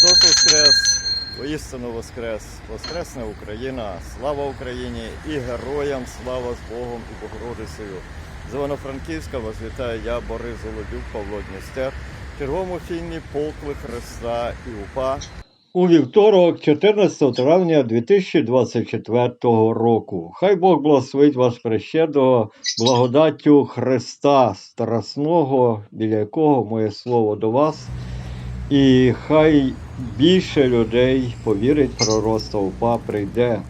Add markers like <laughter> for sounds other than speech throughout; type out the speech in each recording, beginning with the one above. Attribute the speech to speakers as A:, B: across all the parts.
A: Христос Воскрес! Воістину Воскрес! Воскресне Україна! Слава Україні і героям слава з Богом і Богородицею! З Івано-Франківська вас вітаю я, Борис Голодюк, Павло Дністер. В черговому фільмі Полкви Христа і УПА.
B: У вівторок, 14 травня 2024 року. Хай Бог благословить вас прещедро благодаттю Христа Страсного, біля якого моє слово до вас. І хай більше людей повірить пророцтво УПА прийде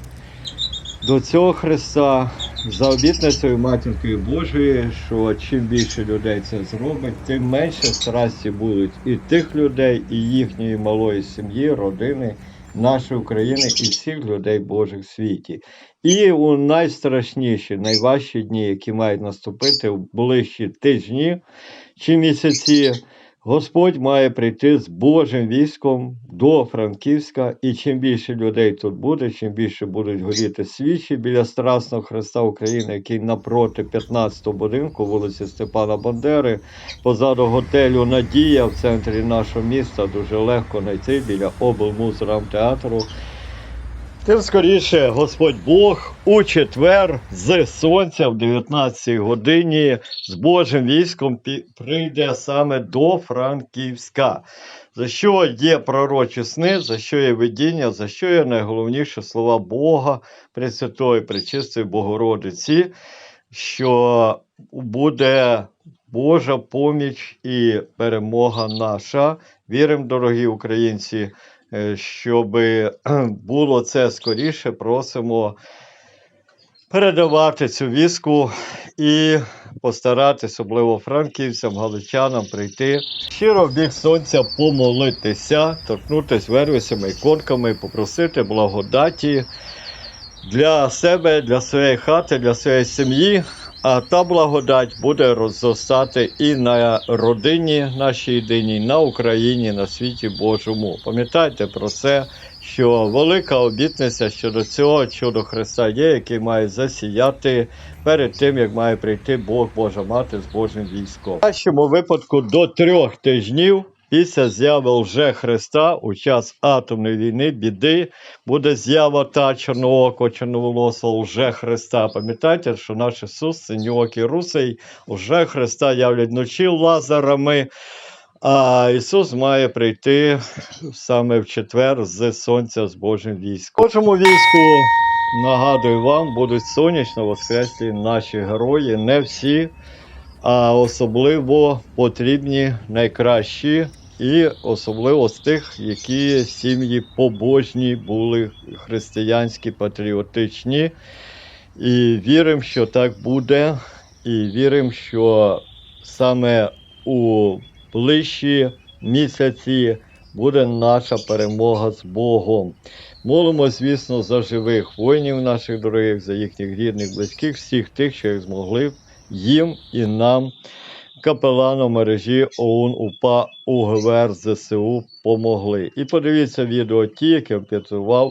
B: до цього Христа за обітницею Матінкою Божої, що чим більше людей це зробить, тим менше страсті будуть і тих людей, і їхньої малої сім'ї, родини, нашої України і всіх людей Божих в світі. І у найстрашніші, найважчі дні, які мають наступити в ближчі тижні чи місяці. Господь має прийти з Божим військом до Франківська, і чим більше людей тут буде, чим більше будуть горіти свічі біля Страсного Христа України, який напроти 15-го будинку вулиці Степана Бандери, позаду готелю Надія в центрі нашого міста дуже легко знайти біля облмузрамтеатру. Тим скоріше Господь Бог у четвер з сонця в 19 годині з Божим військом прийде саме до Франківська. За що є пророчі сни, за що є видіння, за що є найголовніше слова Бога, Пресвятої, Пречистої Богородиці, що буде Божа поміч і перемога наша. Віримо, дорогі українці, щоб було це скоріше, просимо передавати цю віску і постаратися, особливо франківцям, галичанам, прийти щиро в бік сонця помолитися, торкнутися вервисями, іконками, попросити благодаті для себе, для своєї хати, для своєї сім'ї. А та благодать буде розростати і на родині нашій єдиній, на Україні, на світі Божому. Пам'ятайте про це, що велика обітниця щодо цього, щодо Христа є, який має засіяти перед тим, як має прийти Бог Божа Мати з Божим військом. В кращому випадку до трьох тижнів. Після зяви лже Христа у час атомної війни, біди, буде з'ява та чорноокого, чорноволосого лже Христа. Пам'ятайте, що наш Ісус, синьоокий русий, лже Христа являть вночі лазерами, а Ісус має прийти саме в четвер з сонця з Божим військом. В Божому війську, нагадую вам, будуть сонячно воскреслі наші герої, не всі, а особливо потрібні найкращі. І особливо з тих, які сім'ї побожні були християнські, патріотичні. І віримо, що так буде. І віримо, що саме у ближчі місяці буде наша перемога з Богом. Молимо, звісно, за живих воїнів наших дорогих, за їхніх рідних, близьких, всіх тих, що їх змогли їм і нам, капелану мережі ОУН УПА УГВР ЗСУ помогли. І подивіться відео ті, які я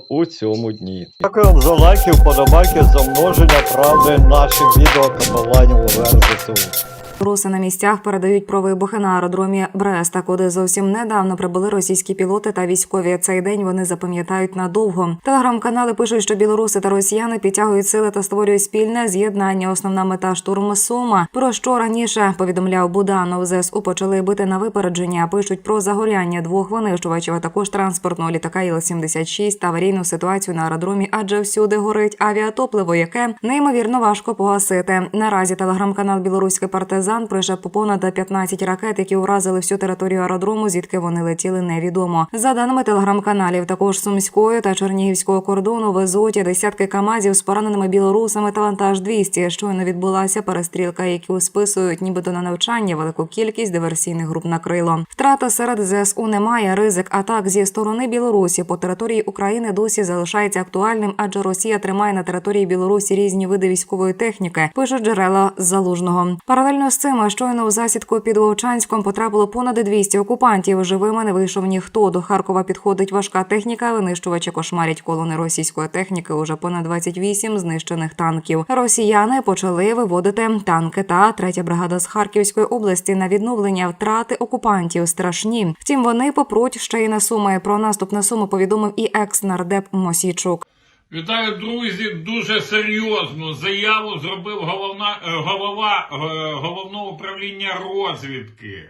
B: у цьому дні. Дякую вам за лайки, вподобайки, за множення правди наших відео капеланів УГВР ЗСУ.
C: Руси на місцях передають про вибухи на аеродромі Бреста, куди зовсім недавно прибули російські пілоти та військові. Цей день вони запам'ятають надовго. Телеграм-канали пишуть, що білоруси та росіяни підтягують сили та створюють спільне з'єднання. Основна мета штурму Сума. Про що раніше повідомляв Буданов. ЗСУ почали бити на випередження. Пишуть про загоряння двох винищувачів, а також транспортного літака Іл-76 та аварійну ситуацію на аеродромі, адже всюди горить авіатопливо, яке неймовірно важко погасити. Наразі телеграм-канал Білоруський партизан пройшов по понад 15 ракет, які уразили всю територію аеродрому, звідки вони летіли, невідомо. За даними телеграм-каналів, також сумської та чернігівського кордону везуть десятки камазів з пораненими білорусами та вантаж 200. Щойно відбулася перестрілка, яку списують нібито на навчання. Велику кількість диверсійних груп накрило. Втрата серед ЗСУ немає. Ризик атак зі сторони Білорусі по території України досі залишається актуальним, адже Росія тримає на території Білорусі різні види військової техніки. Пишуть джерела залужного. Паралельно з цим щойно в засідку під Вовчанськом потрапило понад 200 окупантів. Живими не вийшов ніхто. До Харкова підходить важка техніка. Винищувачі кошмарять колони російської техніки. Уже понад 28 знищених танків. Росіяни почали виводити танки та третя бригада з Харківської області на відновлення втрати окупантів страшні. Втім, вони попруть ще й на суми. Про наступ на суми повідомив і екс-нардеп Мосійчук.
D: Вітаю, друзі. Дуже серйозну заяву зробив головна, е, голова е, головного управління розвідки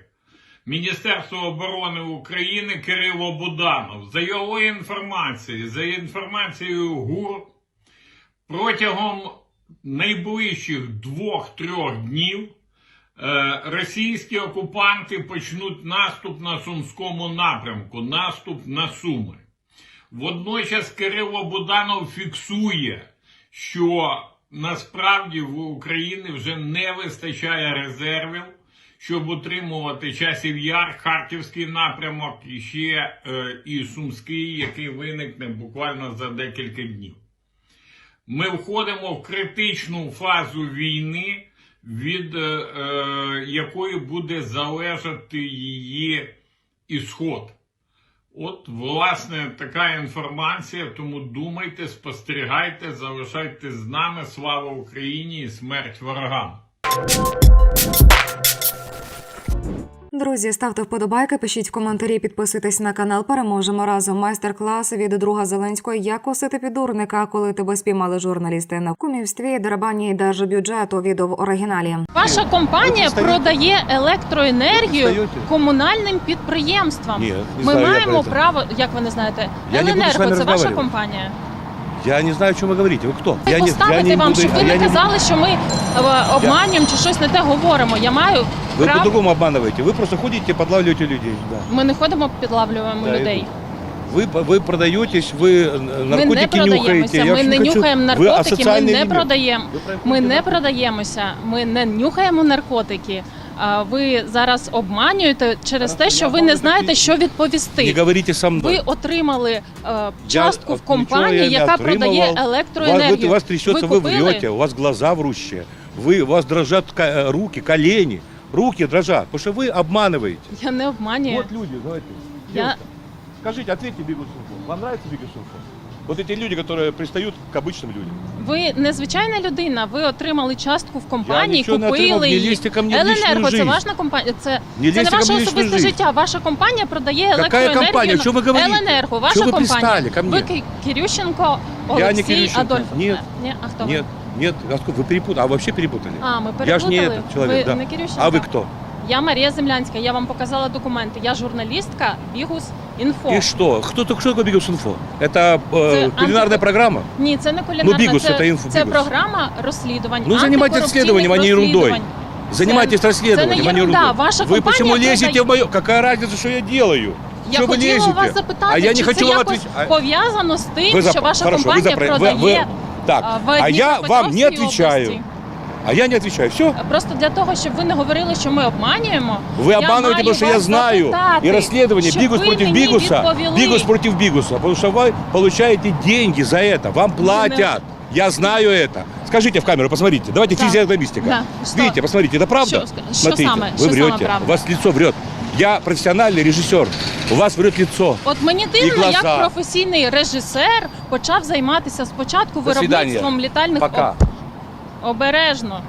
D: Міністерства оборони України Кирило Буданов. За його інформацією, за інформацією ГУР, протягом найближчих двох-трьох днів е, російські окупанти почнуть наступ на Сумському напрямку, наступ на Суми. Водночас Кирило Буданов фіксує, що насправді в Україні вже не вистачає резервів, щоб утримувати часів яр, Харківський напрямок і ще е, і Сумський, який виникне буквально за декілька днів. Ми входимо в критичну фазу війни, від е, е, якої буде залежати її ісход. От, власне, така інформація. Тому думайте, спостерігайте, залишайтесь з нами. Слава Україні і смерть ворогам!
C: Друзі, ставте вподобайки, пишіть в коментарі, підписуйтесь на канал. Переможемо разом. Майстер-клас від друга Зеленського. Як косити підурника, коли тебе спіймали журналісти на кумівстві, дерабані держбюджету. Відео в оригіналі.
E: Ваша компанія продає електроенергію комунальним підприємствам.
F: Ні, не
E: Ми
F: знаю я
E: маємо
F: про це.
E: право, як ви не знаєте,
F: Я не буду з
E: Еленерго це ваша
F: розмовляти.
E: компанія.
F: Я не знаю, о чем вы говорите. Вы кто?
E: Я
F: я не,
E: поставити
F: я не
E: вам,
F: буду-
E: щоб ви
F: я
E: не
F: не
E: казали, що ми е, обманюємо чи щось не те говоримо. Я маю
F: Вы
E: право.
F: по-другому обманываете. Вы просто ходите, подлавливаете людей. Да.
E: Ми не ходимо, підлавлюємо
F: Да,
E: людей.
F: Вы, вы продаетесь, вы э,
E: Ми не
F: наркотики нюхаете.
E: продаємося.
F: Я
E: Ми
F: вообще
E: не
F: хочу-
E: нюхаємо
F: Вы
E: наркотики. Ми
F: асоциальный
E: не
F: элемент.
E: продаємо.
F: Вы продаете
E: Ми не
F: наркотики.
E: продаємося. Ми не нюхаємо наркотики. А ви зараз обманюєте через те, що ви не знаєте, що відповісти.
F: Не говорите со мной.
E: Ви отримали е,
F: Я
E: частку в
F: от
E: компанії,
F: нічого я не
E: яка продає
F: отримував. Вас,
E: електроенергію.
F: у вас трясется, вы,
E: купили?
F: врете, у вас глаза врущие. Вы, у вас дрожат ка- э, руки, колени. Руки дрожат, потому что вы обманываете.
E: Я не обманюю.
F: Вот люди, давайте.
E: Я-
F: Девушка, Скажите, ответьте Бигусунфу. Вам нравится Бигусунфу? Вот эти люди, которые пристают к обычным людям.
E: Ви незвичайна людина. Ви отримали частку в компанії,
F: нічого не отримав,
E: купили
F: не
E: її.
F: лізьте ко мені в лічну
E: Еленерго, це
F: жизнь.
E: ваша компанія. Це,
F: Не
E: це не
F: лезьте ко
E: ваше
F: мне в личную
E: особисте
F: жизнь.
E: життя. Ваша компанія продає
F: Какая
E: електроенергію.
F: компания?
E: на-
F: О чем вы говорите?
E: Еленерго, ваша
F: Чего вы
E: компанія.
F: пристали ко мне?
E: Ви Ки- Кирющенко
F: Я не
E: Олексій
F: Кирющенко.
E: Адольф.
F: Нет.
E: Ні, а хто ви?
F: Нет, нет, а сколько- вы перепутали, а вообще перепутали.
E: А, ми
F: Я ж не
E: переплутали.
F: этот человек,
E: ви
F: да.
E: не Кирющенко?
F: А вы кто?
E: Я Марія Землянська. Я вам показала документи. Я журналістка Бігус Інфо.
F: И что? Кто, кто такой Бигус.Инфо? Это э,
E: Это
F: кулинарная
E: анти-
F: программа?
E: Ні, це не кулінарна.
F: Ну, Бігус,
E: це,
F: це інфо-
E: це
F: Бігус.
E: програма розслідувань.
F: Ну, занимайтесь
E: антикорупційних
F: расследованием, а не ерундой.
E: розслідувань.
F: Занимайтесь расследованием,
E: це не
F: а не
E: ерунда.
F: ерундой.
E: Ваша
F: Вы
E: компания
F: почему лезете
E: продает-
F: в мое... Какая разница, что я делаю?
E: Я
F: Что вы
E: хотіла
F: лезете?
E: вас запитати,
F: А я не
E: чи
F: хочу
E: це
F: вам
E: якось
F: отвечать. А-
E: пов'язано з тим,
F: Вы за-
E: що ваша
F: Хорошо, вы
E: компанія
F: за- вы-
E: продає
F: вы- Так,
E: а, в
F: а я вам не
E: Дніпропетровській
F: отвечаю.
E: області.
F: А я не отвечаю. Все?
E: Просто для того, щоб ви не говорили, що ми обманюємо.
F: Вы
E: я
F: обманываете,
E: маю
F: потому что я
E: вас
F: знаю.
E: запитати,
F: И расследование
E: щоб
F: Бигус
E: ви
F: против
E: мені
F: Бигуса.
E: відповіли.
F: Бигус против Бигуса. Потому что вы получаете деньги за это. Вам платят. Я знаю это. Скажите в камеру, посмотрите. Давайте
E: Да.
F: физиогномистика.
E: Да. Что?
F: Видите, посмотрите, это правда?
E: Что ска- что
F: Смотрите,
E: самое-
F: вы
E: что самое
F: врете.
E: правда?
F: У вас лицо врет. Я профессиональный режиссер. У вас врет лицо.
E: От мені дивно,
F: глаза.
E: як професійний режисер почав займатися спочатку
F: До свидання.
E: виробництвом літальних
F: Пока.
E: об- обережно.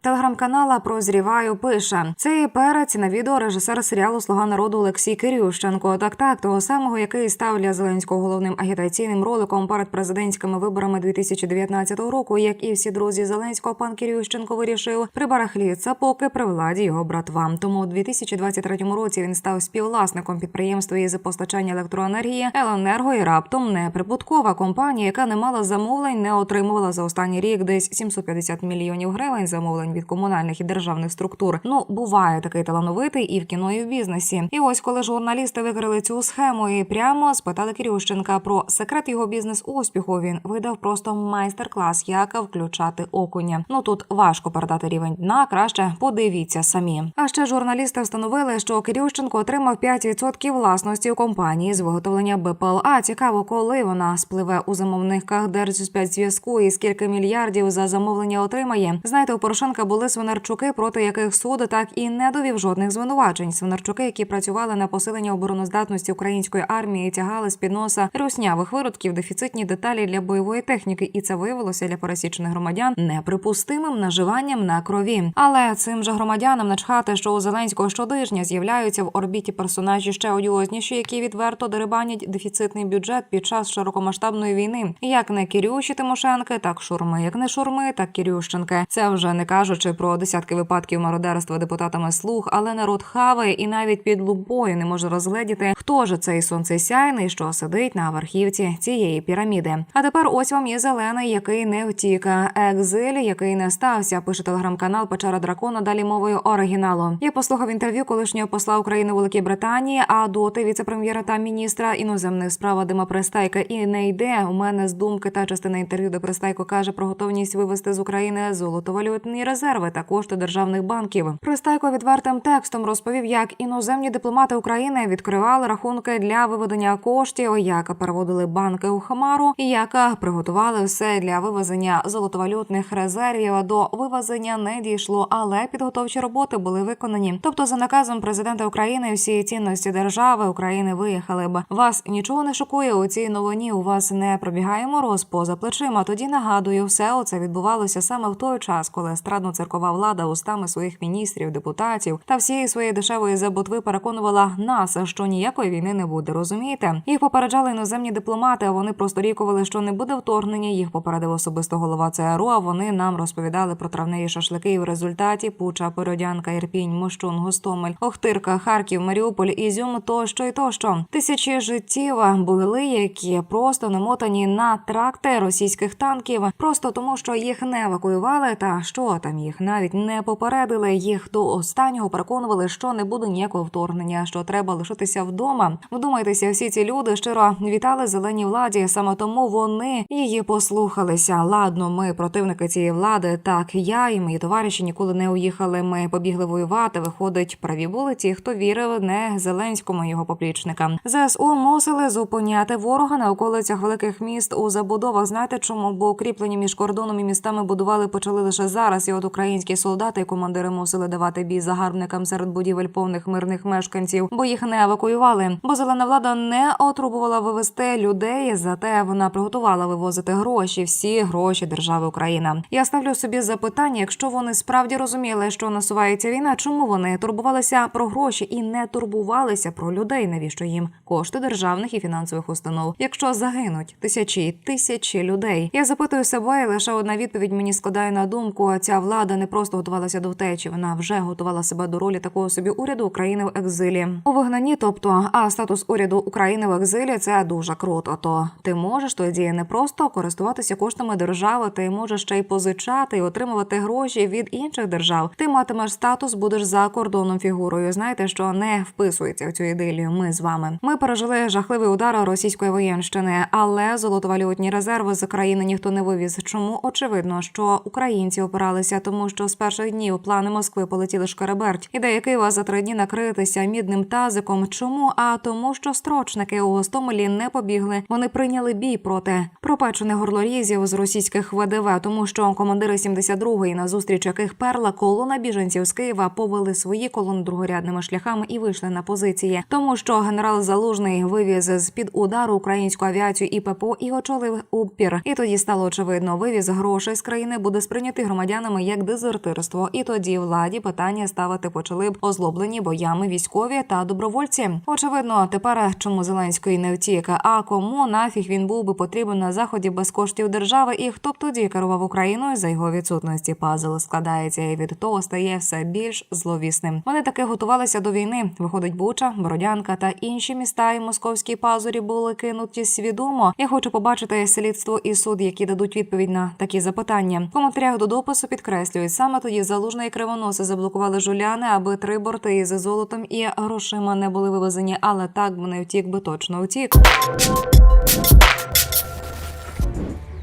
C: Телеграм-канала Прозріваю пише цей перець на відео режисер серіалу Слуга народу Олексій Кирющенко. Так, так, того самого, який став для Зеленського головним агітаційним роликом перед президентськими виборами 2019 року. Як і всі друзі Зеленського, пан Кирющенко вирішив прибарахліться, поки при владі його братва. Тому у 2023 році він став співвласником підприємства із постачання електроенергії Еленерго і раптом неприбуткова компанія, яка не мала замовлень, не отримувала за останній рік десь 750 мільйонів гривень замовлень від комунальних і державних структур. Ну буває такий талановитий і в кіно, і в бізнесі. І ось коли журналісти викрили цю схему і прямо спитали Кирющенка про секрет його бізнес успіху. Він видав просто майстер-клас, як включати окуня. Ну тут важко передати рівень дна. Краще подивіться самі. А ще журналісти встановили, що Кирющенко отримав 5% власності у компанії з виготовлення БПЛА. Цікаво, коли вона спливе у замовниках Держспецзв'язку і скільки мільярдів за замовлення отримає. Знаєте, у Порошенка Порошенка були свинарчуки, проти яких суд так і не довів жодних звинувачень. Свинарчуки, які працювали на посилення обороноздатності української армії, тягали з під носа руснявих виродків, дефіцитні деталі для бойової техніки, і це виявилося для пересічних громадян неприпустимим наживанням на крові. Але цим же громадянам начхати, що у Зеленського щотижня з'являються в орбіті персонажі ще одіозніші, які відверто дерибанять дефіцитний бюджет під час широкомасштабної війни. Як не Кірюші Тимошенки, так шурми, як не шурми, так Кірющенки. Це вже не кажучи про десятки випадків мародерства депутатами слуг, але народ хаває і навіть під лупою не може розгледіти, хто ж цей сонцесяйний, що сидить на верхівці цієї піраміди. А тепер ось вам є зелений, який не втіка, екзиль, який не стався. Пише телеграм-канал Печера Дракона. Далі мовою оригіналу. Я послухав інтерв'ю колишнього посла України у Великій Британії, а доти віце-прем'єра та міністра іноземних справ Вадима Пристайка і не йде. У мене з думки та частина інтерв'ю, де Пристайко каже про готовність вивести з України золотовалютні резерви та кошти державних банків. Пристайко відвертим текстом розповів, як іноземні дипломати України відкривали рахунки для виведення коштів, як переводили банки у Хмару, і як приготували все для вивезення золотовалютних резервів. До вивезення не дійшло, але підготовчі роботи були виконані. Тобто, за наказом президента України, всі цінності держави України виїхали б. Вас нічого не шокує у цій новині. У вас не пробігає мороз поза плечима. Тоді нагадую, все оце відбувалося саме в той час, коли естрадно-циркова влада устами своїх міністрів, депутатів та всієї своєї дешевої забутви переконувала нас, що ніякої війни не буде. Розумієте? Їх попереджали іноземні дипломати. А вони просто рікували, що не буде вторгнення. Їх попередив особисто голова ЦРУ. А вони нам розповідали про травневі шашлики. І в результаті Пуча, Породянка, Ірпінь, Мощун, Гостомель, Охтирка, Харків, Маріуполь, Ізюм, тощо і тощо. Тисячі життів були, які просто намотані на тракти російських танків, просто тому, що їх не евакуювали, та що там їх навіть не попередили. Їх до останнього переконували, що не буде ніякого вторгнення, що треба лишитися вдома. Вдумайтеся, всі ці люди щиро вітали зеленій владі. Саме тому вони її послухалися. Ладно, ми противники цієї влади. Так я і мої товариші ніколи не уїхали. Ми побігли воювати. Виходить, праві були ті, хто вірив не Зеленському його поплічникам. ЗСУ мусили зупиняти ворога на околицях великих міст у забудовах. Знаєте чому? Бо укріплені між кордоном і містами будували почали лише зараз. І от українські солдати і командири мусили давати бій загарбникам серед будівель повних мирних мешканців, бо їх не евакуювали. Бо зелена влада не отрубувала вивезти людей. Зате вона приготувала вивозити гроші, всі гроші держави Україна. Я ставлю собі запитання, якщо вони справді розуміли, що насувається війна, чому вони турбувалися про гроші і не турбувалися про людей? Навіщо їм кошти державних і фінансових установ? Якщо загинуть тисячі тисячі людей, я запитую себе, і лише одна відповідь мені складає на думку. Ця влада не просто готувалася до втечі, вона вже готувала себе до ролі такого собі уряду України в екзилі у вигнанні. Тобто, а статус уряду України в екзилі це дуже круто. То ти можеш тоді не просто користуватися коштами держави, ти можеш ще й позичати і отримувати гроші від інших держав. Ти матимеш статус, будеш за кордоном фігурою. Знаєте, що не вписується в цю ідилію. Ми з вами. Ми пережили жахливий удар російської воєнщини, але золотовалютні резерви з країни ніхто не вивіз. Чому очевидно, що українці опиралися, тому що з перших днів плани Москви полетіли шкереберть. Ідея Києва за три дні накритися мідним тазиком. Чому? А тому, що строчники у Гостомелі не побігли. Вони прийняли бій проти пропечених горлорізів з російських ВДВ, тому що командири 72-ї, на зустріч яких перла колона біженців з Києва, повели свої колони другорядними шляхами і вийшли на позиції, тому що генерал Залужний вивіз з під удару українську авіацію і ППО і очолив упір. І тоді стало очевидно, вивіз грошей з країни буде сприйнятий громадянами як дезертирство. І тоді владі питання ставити почали б озлоблені боями військові та добровольці. Очевидно, тепер чому Зеленський не втік, а кому нафіг він був би потрібен на заході без коштів держави, і хто б тоді керував Україною за його відсутності? Пазл складається і від того стає все більш зловісним. Вони таки готувалися до війни. Виходить Буча, Бородянка та інші міста і московські пазурі були кинуті свідомо. Я хочу побачити слідство і суд, які дадуть відповідь на такі запитання. В коментарях до допису підкреслюють саме тоді залужний і кривоноси заблокували жуляни, аби три борти із золотом і грошима не були вивезені. Але так би не втік би точно втік.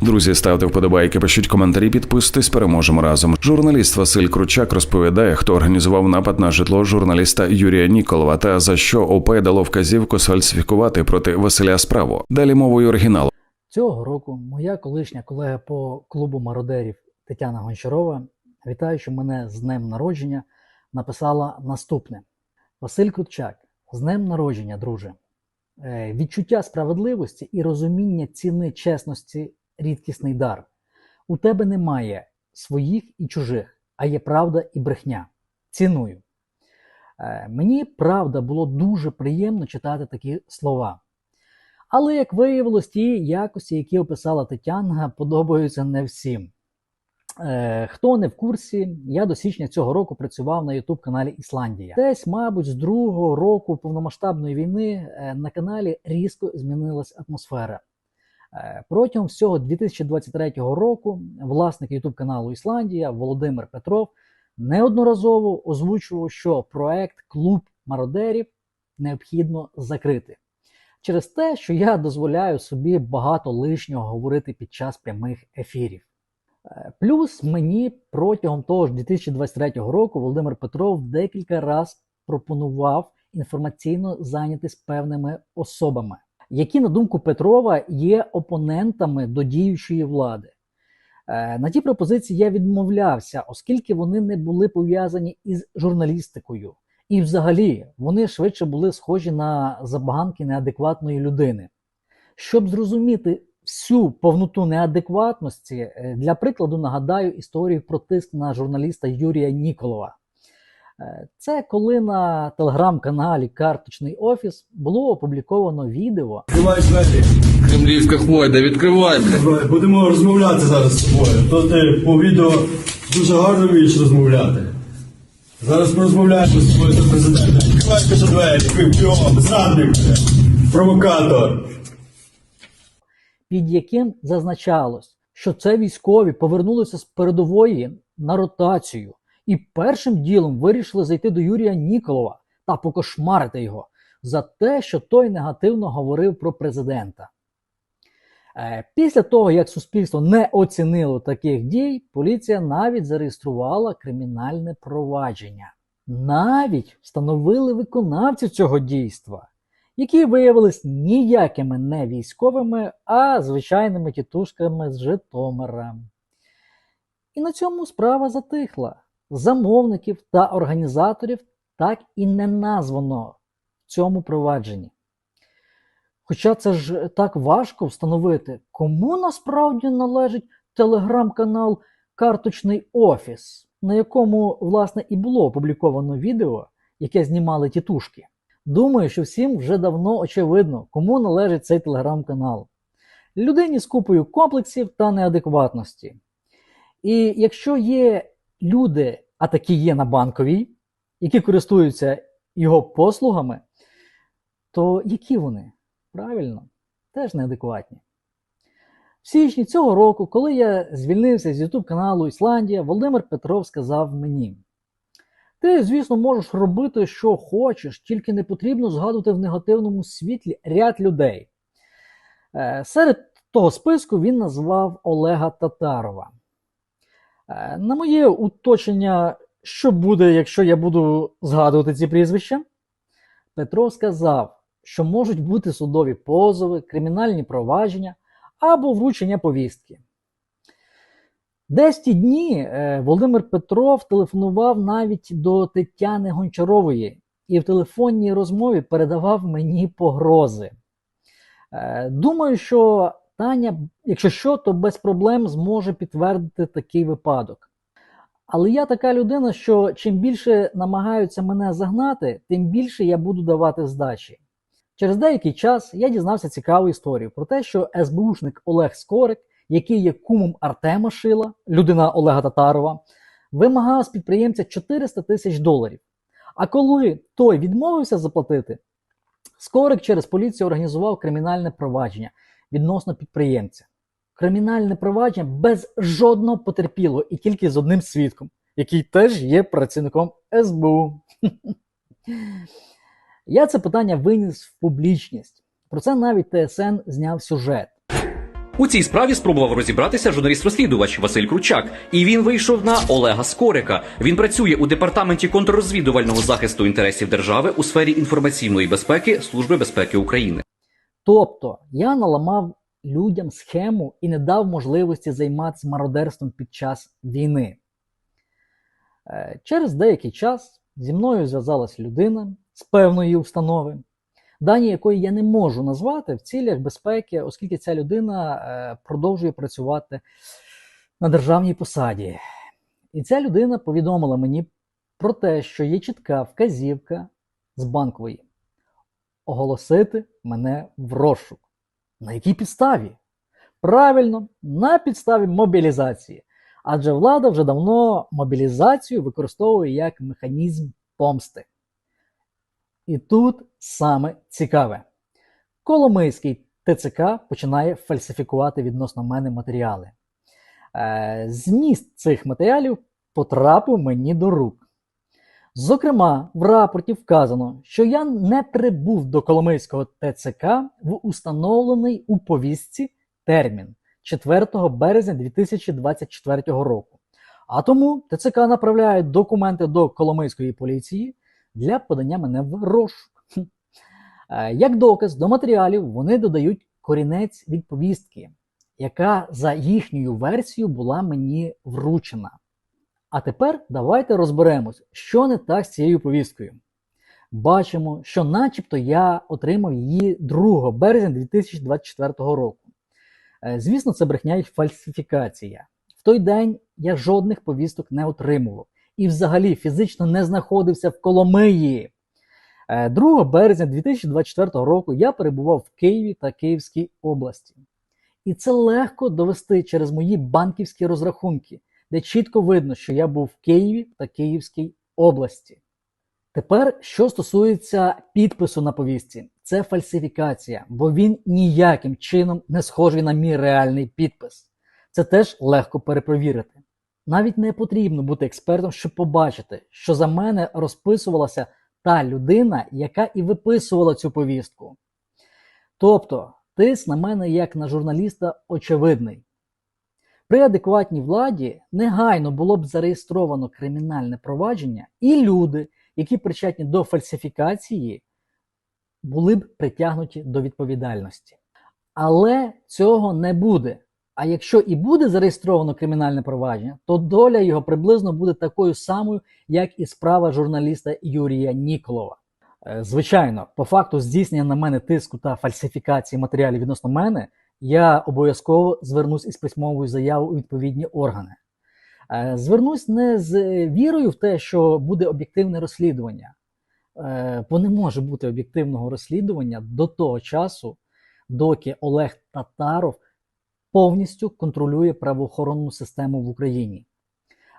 G: Друзі, ставте вподобайки, пишіть коментарі, підписуйтесь, переможемо разом. Журналіст Василь Кручак розповідає, хто організував напад на житло журналіста Юрія Ніколова та за що ОП дало вказівку сфальсифікувати проти Василя справу. Далі мовою оригіналу.
H: Цього року моя колишня колега по клубу мародерів Тетяна Гончарова вітаючи мене з днем народження, написала наступне: Василь Крутчак, з днем народження, друже. Е, Відчуття справедливості і розуміння ціни чесності рідкісний дар. У тебе немає своїх і чужих, а є правда і брехня. Ціную. Е, Мені правда було дуже приємно читати такі слова. Але, як виявилось, ті якості, які описала Тетяна, <laughs> подобаються не всім. Е, хто не в курсі, я до січня цього року працював на youtube каналі Ісландія. Десь, мабуть, з другого року повномасштабної війни е, на каналі різко змінилась атмосфера. Е, Протягом всього 2023 року власник youtube каналу Ісландія Володимир Петров неодноразово озвучував, що проект Клуб мародерів необхідно закрити. Через те, що я дозволяю собі багато лишнього говорити під час прямих ефірів. Плюс мені протягом того ж 2023 року Володимир Петров декілька разів пропонував інформаційно зайнятися певними особами, які, на думку Петрова, є опонентами до діючої влади. Е, На ті пропозиції я відмовлявся, оскільки вони не були пов'язані із журналістикою. І взагалі вони швидше були схожі на забаганки неадекватної людини. Щоб зрозуміти всю повноту неадекватності, е, для прикладу нагадаю історію про тиск на журналіста Юрія Ніколова. Е, Це коли на телеграм-каналі Карточний офіс було опубліковано відео,
I: Відкривай двері.
J: Кремлівська хвойда, відкривай, блядь.
I: Будемо розмовляти зараз з тобою. То ти по відео дуже гарно вмієш розмовляти. Зараз порозмовляємо з тобою до президента. Відкривай двері, пивьом, зрадник, бля. провокатор.
H: Під яким зазначалось, що це військові повернулися з передової на ротацію і першим ділом вирішили зайти до Юрія Ніколова та покошмарити його за те, що той негативно говорив про президента. Е, Після того, як суспільство не оцінило таких дій, поліція навіть зареєструвала кримінальне провадження. Навіть встановили виконавців цього дійства, які виявились ніякими не військовими, а звичайними тітушками з Житомира. І на цьому справа затихла. Замовників та організаторів так і не названо в цьому провадженні. Хоча це ж так важко встановити, кому насправді належить телеграм-канал Карточний офіс, на якому, власне, і було опубліковано відео, яке знімали тітушки. Думаю, що всім вже давно очевидно, кому належить цей телеграм-канал. Людині з купою комплексів та неадекватності. І якщо є люди, а такі є на банковій, які користуються його послугами, то які вони? Правильно, теж неадекватні. В січні цього року, коли я звільнився з YouTube каналу Ісландія, Володимир Петров сказав мені: Ти, звісно, можеш робити, що хочеш, тільки не потрібно згадувати в негативному світлі ряд людей. Е, Серед того списку він назвав Олега Татарова. Е, На моє уточнення, що буде, якщо я буду згадувати ці прізвища, Петров сказав, що можуть бути судові позови, кримінальні провадження або вручення повістки. Десь ті дні е, Володимир Петров телефонував навіть до Тетяни Гончарової і в телефонній розмові передавав мені погрози. Е, Думаю, що Таня, якщо що, то без проблем зможе підтвердити такий випадок. Але я така людина, що чим більше намагаються мене загнати, тим більше я буду давати здачі. Через деякий час я дізнався цікаву історію про те, що СБУшник Олег Скорик, який є кумом Артема Шила, людина Олега Татарова, вимагав з підприємця 400 тисяч доларів. А коли той відмовився заплатити, Скорик через поліцію організував кримінальне провадження відносно підприємця. Кримінальне провадження без жодного потерпілого і тільки з одним свідком, який теж є працівником СБУ. <laughs> Я це питання виніс в публічність. Про це навіть ТСН зняв сюжет.
K: У цій справі спробував розібратися журналіст-розслідувач Василь Кручак, і він вийшов на Олега Скорика. Він працює у департаменті контррозвідувального захисту інтересів держави у сфері інформаційної безпеки Служби безпеки України.
H: Тобто я наламав людям схему і не дав можливості займатися мародерством під час війни. Е, Через деякий час зі мною зв'язалась людина з певної установи, дані якої я не можу назвати в цілях безпеки, оскільки ця людина е, продовжує працювати на державній посаді. І ця людина повідомила мені про те, що є чітка вказівка з банкової оголосити мене в розшук. На якій підставі? Правильно, на підставі мобілізації. Адже влада вже давно мобілізацію використовує як механізм помсти. І тут саме цікаве. Коломийський ТЦК починає фальсифікувати відносно мене матеріали. Е, Зміст цих матеріалів потрапив мені до рук. Зокрема, в рапорті вказано, що я не прибув до Коломийського ТЦК в установлений у повістці термін 4 березня 2024 року. А тому ТЦК направляє документи до Коломийської поліції для подання мене в розшук. Е, Як доказ до матеріалів вони додають корінець від повістки, яка за їхньою версією була мені вручена. А тепер давайте розберемось, що не так з цією повісткою. Бачимо, що начебто я отримав її 2 березня 2024 року. Е, Звісно, це брехня і фальсифікація. В той день я жодних повісток не отримував і взагалі фізично не знаходився в Коломиї. Е, 2 березня 2024 року я перебував в Києві та Київській області. І це легко довести через мої банківські розрахунки, де чітко видно, що я був в Києві та Київській області. Тепер, що стосується підпису на повістці, це фальсифікація, бо він ніяким чином не схожий на мій реальний підпис. Це теж легко перепровірити. Навіть не потрібно бути експертом, щоб побачити, що за мене розписувалася та людина, яка і виписувала цю повістку. Тобто, тиск на мене як на журналіста очевидний. При адекватній владі негайно було б зареєстровано кримінальне провадження, і люди, які причетні до фальсифікації, були б притягнуті до відповідальності. Але цього не буде. А якщо і буде зареєстровано кримінальне провадження, то доля його приблизно буде такою самою, як і справа журналіста Юрія Ніколова. Е, Звичайно, по факту здійснення на мене тиску та фальсифікації матеріалів відносно мене, я обов'язково звернусь із письмовою заявою у відповідні органи. Е, Звернусь не з вірою в те, що буде об'єктивне розслідування, Е, бо не може бути об'єктивного розслідування до того часу, доки Олег Татаров повністю контролює правоохоронну систему в Україні.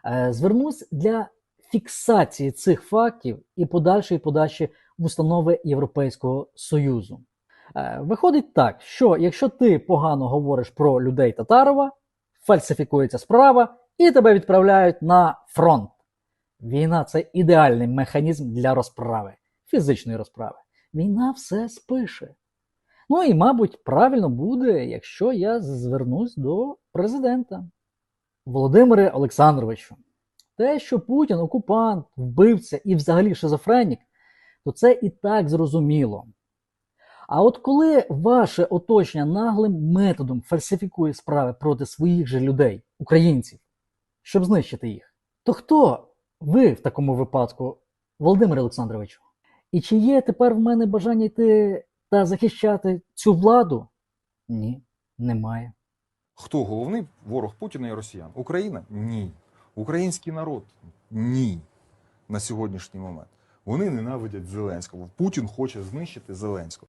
H: Е, Звернусь для фіксації цих фактів і подальшої подачі в установи Європейського Союзу. Е, Виходить так, що якщо ти погано говориш про людей Татарова, фальсифікується справа і тебе відправляють на фронт. Війна це ідеальний механізм для розправи, фізичної розправи. Війна все спише. Ну і, мабуть, правильно буде, якщо я звернусь до президента. Володимире Олександровичу, те, що Путін окупант, вбивця і взагалі шизофренік, то це і так зрозуміло. А от коли ваше оточення наглим методом фальсифікує справи проти своїх же людей, українців, щоб знищити їх, то хто ви в такому випадку, Володимире Олександровичу? І чи є тепер в мене бажання йти та захищати цю владу? Ні, немає.
L: Хто головний ворог Путіна і росіян? Україна? Ні. Український народ? Ні. На сьогоднішній момент. Вони ненавидять Зеленського. Путін хоче знищити Зеленського.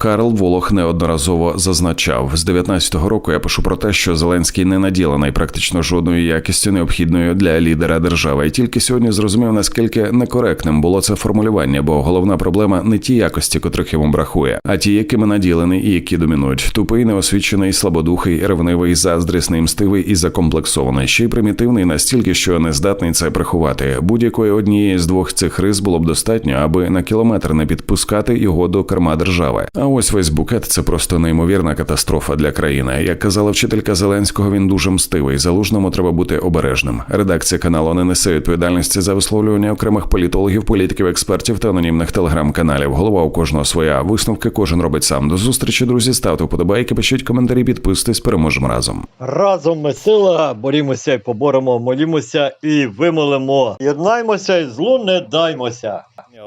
G: Карл Волох неодноразово зазначав з 19-го року. Я пишу про те, що Зеленський не наділений практично жодною якістю необхідною для лідера держави. І тільки сьогодні зрозумів, наскільки некоректним було це формулювання, бо головна проблема не ті якості, котрих йому бракує, а ті, якими наділений і які домінують. Тупий, неосвічений, слабодухий, ревнивий, заздрісний, мстивий і закомплексований, ще й примітивний настільки, що не здатний це приховати. Будь-якої однієї з двох цих рис було б достатньо, аби на кілометр не підпускати його до керма держави. А ось весь букет це просто неймовірна катастрофа для країни. Як казала вчителька Зеленського, він дуже мстивий. Залужному треба бути обережним. Редакція каналу не несе відповідальності за висловлювання окремих політологів, політиків, експертів та анонімних телеграм-каналів. Голова у кожного своя. Висновки кожен робить сам. До зустрічі, друзі. Ставте вподобайки, пишіть коментарі, підписуйтесь, переможемо разом.
B: Разом ми сила, борімося і поборемо, молімося і вимолимо. Єднаймося і злу не даймося.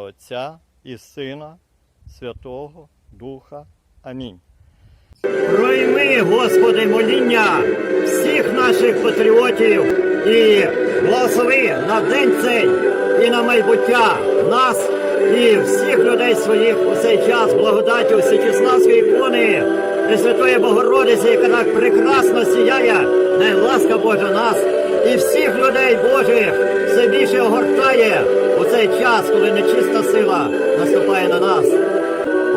A: Отця і Сина, Святого Духа. Амінь.
I: Пройми, Господи, моління всіх наших патріотів і благослови на день цей і на майбуття нас і всіх людей своїх у цей час благодаті Всечеславської ікони Пресвятої Богородиці, яка так прекрасно сіяє, дай ласка Божа нас і всіх людей Божих все більше огортає у цей час, коли нечиста сила наступає на нас.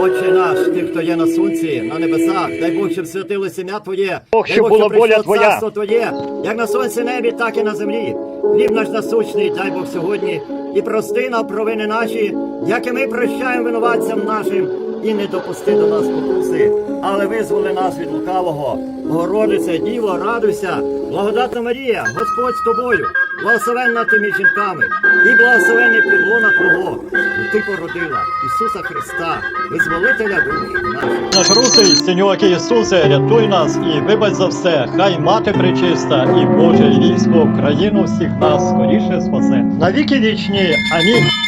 I: Отче наш, ти, хто є на сонці, на небесах, дай Бог, щоб святилося ім'я Твоє,
B: Бог, щоб була
I: прийшло
B: воля Твоя.
I: царство Твоє, як на сонці небі, так і на землі. Хліб наш насущний, дай Бог сьогодні, і прости нам провини наші, як і ми прощаємо винуватцям нашим, і не допусти до нас покуси, але визволи нас від лукавого. Богородице, Діво, радуйся, благодатна Марія, Господь з тобою, благословенна ти між жінками, і благословенний підлона Твого, бо ти породила Ісуса Христа, визволителя душ наших.
B: Наш русий, синьоки Ісусе, рятуй нас і вибач за все. Хай мати пречиста і Боже військо Україну всіх нас скоріше спасе. На віки вічні. Амінь.